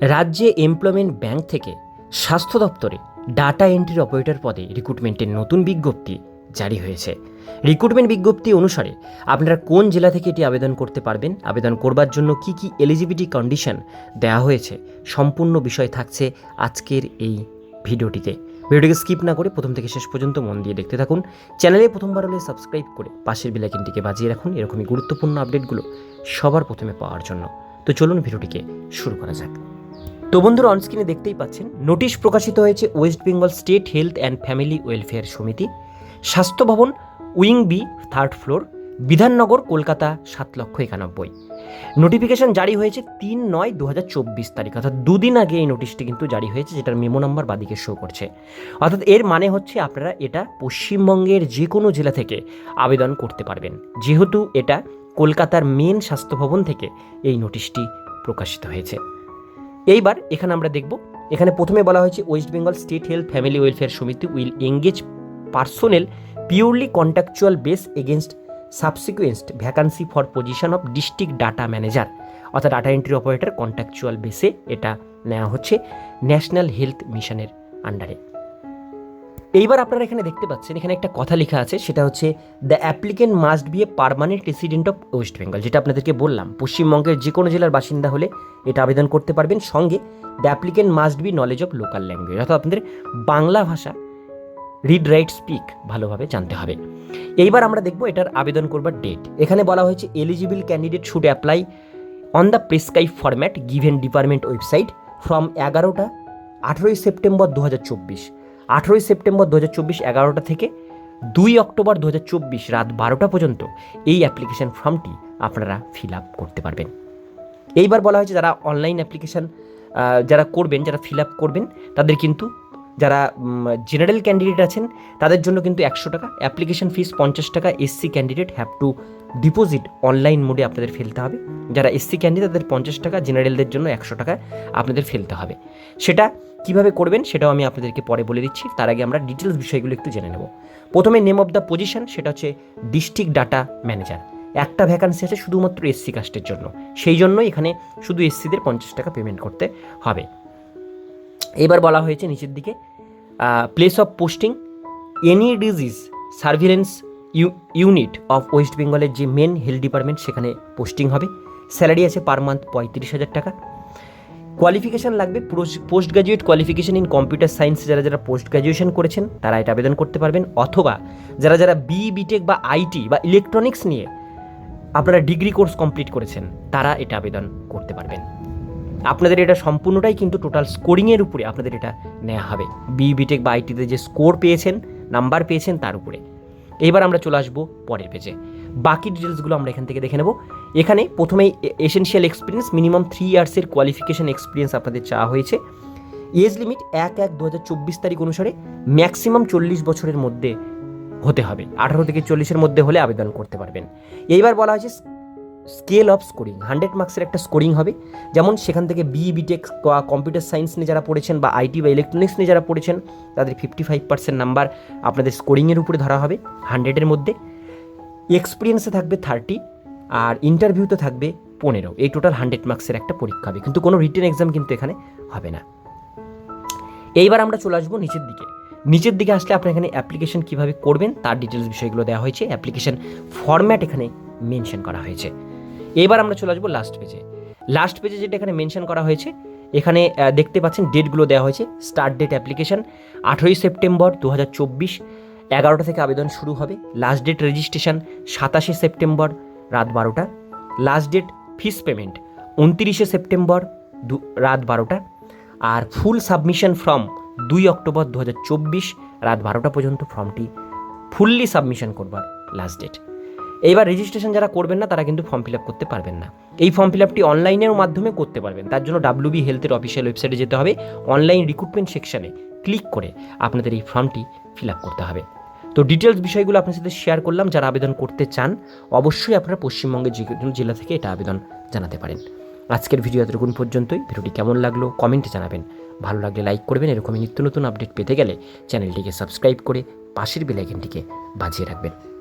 রাজ্যে employment bank থেকে স্বাস্থ্য দপ্তরে ডাটা এন্ট্রি অপারেটর পদে রিক্রুটমেন্টের নতুন বিজ্ঞপ্তি জারি হয়েছে। রিক্রুটমেন্ট বিজ্ঞপ্তি অনুসারে আপনারা কোন জেলা থেকে এটি আবেদন করতে পারবেন, আবেদন করবার জন্য কি কি এলিজিবিলিটি কন্ডিশন দেওয়া হয়েছে, সম্পূর্ণ বিষয় থাকছে আজকের এই ভিডিওটিতে। ভিডিওটিকে স্কিপ না করে প্রথম থেকে শেষ পর্যন্ত মন দিয়ে দেখতে থাকুন। চ্যানেলে প্রথমবার হলে সাবস্ক্রাইব করে পাশের বেলাইকিনটিকে বাজিয়ে রাখুন, এরকমই গুরুত্বপূর্ণ আপডেটগুলো সবার প্রথমে পাওয়ার জন্য। তো চলুন ভিডিওটিকে শুরু করা যাক। তো বন্ধুরা অনস্ক্রিনে দেখতেই পাচ্ছেন, নোটিশ প্রকাশিত হয়েছে West Bengal state health and family welfare Samiti Swasthya Bhawan wing B third floor Bidhannagar, Kolkata, সাত লক্ষ একানব্বই। নোটিফিকেশন জারি হয়েছে তিন নয় দু হাজার চব্বিশ তারিখ, অর্থাৎ দুদিন আগে এই নোটিশটি কিন্তু জারি হয়েছে, যেটার মেমো নাম্বার বাদিকে শো করছে। অর্থাৎ এর মানে হচ্ছে আপনারা এটা পশ্চিমবঙ্গের যে কোনো জেলা থেকে আবেদন করতে পারবেন। যেহেতু এটা কলকাতার মেন স্বাস্থ্য ভবন থেকে এই নোটিশটি প্রকাশিত হয়েছে। এইবার এখানে আমরা দেখব, এখানে প্রথমে বলা হয়েছে West Bengal state health family welfare Samiti will engage personnel purely contractual base against subsequent vacancy for position of district data manager অর্থাৎ ডাটা এন্ট্রি অপারেটর কন্ট্রাকচুয়াল বেসে এটা নেওয়া হচ্ছে ন্যাশনাল হেলথ মিশনের আন্ডারে এইবার আপনারা এখানে দেখতে পাচ্ছেন, এখানে একটা কথা লেখা আছে, সেটা হচ্ছে the applicant must be a permanent resident of West Bengal যেটা আপনাদেরকে বললাম, পশ্চিমবঙ্গের যে কোনো জেলার বাসিন্দা হলে এটা আবেদন করতে পারবেন। সঙ্গে the applicant must be knowledge of local language অর্থাৎ আপনাদের বাংলা ভাষা রিড রাইট স্পিক ভালোভাবে জানতে হবে। এইবার আমরা দেখব এটার আবেদন করবার ডেট এখানে বলা হয়েছে eligible candidate should apply on the prescribe format given department website from এগারোটা আঠেরোই সেপ্টেম্বর দু হাজার চব্বিশ। আঠেরোই সেপ্টেম্বর দু হাজার চব্বিশ এগারোটা থেকে দুই অক্টোবর দু হাজার চব্বিশ রাত বারোটা পর্যন্ত এই অ্যাপ্লিকেশান ফর্মটি আপনারা ফিল আপ করতে পারবেন। এইবার বলা হয়েছে যারা অনলাইন অ্যাপ্লিকেশান যারা করবেন, যারা ফিল আপ করবেন, তাদের কিন্তু যারা জেনারেল ক্যান্ডিডেট আছেন, তাদের জন্য কিন্তু একশো টাকা অ্যাপ্লিকেশন ফিস পঞ্চাশ টাকা SC candidate have to deposit online মোডে আপনাদের ফেলতে হবে। যারা এসসি ক্যান্ডিডেট তাদের পঞ্চাশ টাকা জেনারেলদের জন্য একশো টাকা আপনাদের ফেলতে হবে। সেটা কীভাবে করবেন, সেটাও আমি আপনাদেরকে পরে বলে দিচ্ছি, তার আগে আমরা ডিটেলস বিষয়গুলো একটু জেনে নেব। প্রথমে নেম অফ দ্য পজিশন সেটা হচ্ছে ডিস্ট্রিক্ট ডাটা ম্যানেজার একটা ভ্যাকান্সি আছে শুধুমাত্র এসসি কাস্টের জন্য। সেই জন্যই এখানে শুধু এসসিদের পঞ্চাশ টাকা পেমেন্ট করতে হবে। এবার বলা হয়েছে নিচের দিকে place of posting any disease surveillance unit of West বেঙ্গলের যে মেন হেলথ ডিপার্টমেন্ট সেখানে পোস্টিং হবে। স্যালারি আছে পার মান্থ পঁয়ত্রিশ হাজার টাকা। কোয়ালিফিকেশান লাগবে post graduate qualification in computer science যারা যারা পোস্ট গ্রাজুয়েশন করেছেন, তারা এটা আবেদন করতে পারবেন। অথবা যারা যারা বি বিটেক বা আইটি বা ইলেকট্রনিক্স নিয়ে আপনারা ডিগ্রি কোর্স কমপ্লিট করেছেন, তারা এটা আবেদন করতে পারবেন। আপনাদের এটা সম্পূর্ণটাই কিন্তু টোটাল স্কোরিংয়ের উপরে আপনাদের এটা নেওয়া হবে। বি বিটেক বা আইটিতে যে স্কোর পেয়েছেন নাম্বার পেয়েছেন, তার উপরে। এবার আমরা চলে আসব পরের পেজে বাকি ডিটেলসগুলো আমরা এখান থেকে দেখে নেব। এখানে প্রথমেই এসেনশিয়াল এক্সপিরিয়েন্স মিনিমাম থ্রি ইয়ার্সের কোয়ালিফিকেশন এক্সপিরিয়েন্স আপনাদের চাওয়া হয়েছে। এজ লিমিট এক এক দু তারিখ অনুসারে ম্যাক্সিমাম চল্লিশ বছরের মধ্যে হতে হবে। আঠারো থেকে চল্লিশের মধ্যে হলে আবেদন করতে পারবেন। এইবার বলা হয়েছে স্কেল অফ স্কোরিং হান্ড্রেড মার্কসের একটা স্কোরিং হবে। যেমন সেখান থেকে বি বিটেক কম্পিউটার সায়েন্স নিয়ে যারা পড়েছেন বা আইটি বা ইলেকট্রনিক্স নিয়ে যারা পড়েছেন, তাদের ফিফটি ফাইভ পার্সেন্ট নাম্বার আপনাদের স্কোরিংয়ের উপরে ধরা হবে হান্ড্রেডের মধ্যে। এক্সপিরিয়েন্সে থাকবে থার্টি আর ইন্টারভিউতে থাকবে পনেরো। এই টোটাল হান্ড্রেড মার্কসের একটা পরীক্ষা হবে। কিন্তু কোনো রিটেন এক্সাম কিন্তু এখানে হবে না। এইবার আমরা চলে আসব নিচের দিকে। নিচের দিকে আসলে আপনার এখানে অ্যাপ্লিকেশন কীভাবে করবেন, তার ডিটেলস বিষয়গুলো দেওয়া হয়েছে। অ্যাপ্লিকেশন ফরম্যাট এখানে মেনশন করা হয়েছে। এবার আমরা চলে আসব লাস্ট পেজে লাস্ট পেজে যেটা এখানে মেনশন করা হয়েছে, এখানে দেখতে পাচ্ছেন ডেটগুলো দেওয়া হয়েছে স্টার্ট ডেট অ্যাপ্লিকেশন আঠেরোই সেপ্টেম্বর দু হাজার চব্বিশ, এগারোটা থেকে আবেদন শুরু হবে লাস্ট ডেট রেজিস্ট্রেশন সাতাশে সেপ্টেম্বর রাত বারোটা লাস্ট ডেট ফিস পেমেন্ট উনতিরিশে সেপ্টেম্বর রাত বারোটা, আর ফুল সাবমিশন ফর্ম দুই অক্টোবর দু হাজার চব্বিশ রাত বারোটা পর্যন্ত ফর্মটি ফুললি সাবমিশন করবার লাস্ট ডেট এইবার রেজিস্ট্রেশন যারা করবেন না, তারা কিন্তু ফর্ম ফিল আপ করতে পারবেন না। এই ফর্ম ফিল আপটি অনলাইনের মাধ্যমে করতে পারবেন। তার জন্য ডাব্লিউবি হেলথের অফিসিয়াল ওয়েবসাইটে যেতে হবে অনলাইন রিক্রুটমেন্ট সেকশনে ক্লিক করে আপনাদের এই ফর্মটি ফিল আপ করতে হবে। তো ডিটেলস বিষয়গুলো আপনার সাথে শেয়ার করলাম, যারা আবেদন করতে চান, অবশ্যই আপনারা পশ্চিমবঙ্গের যে জেলা থেকে এটা আবেদন জানাতে পারেন। আজকের ভিডিও এতটুকুন পর্যন্তই। ভিডিওটি কেমন লাগল কমেন্টে জানাবেন। ভালো লাগলে লাইক করবেন। এরকমই নিত্য নতুন আপডেট পেতে গেলে চ্যানেলটিকে সাবস্ক্রাইব করে পাশের বেলাইকেনটিকে বাজিয়ে রাখবেন।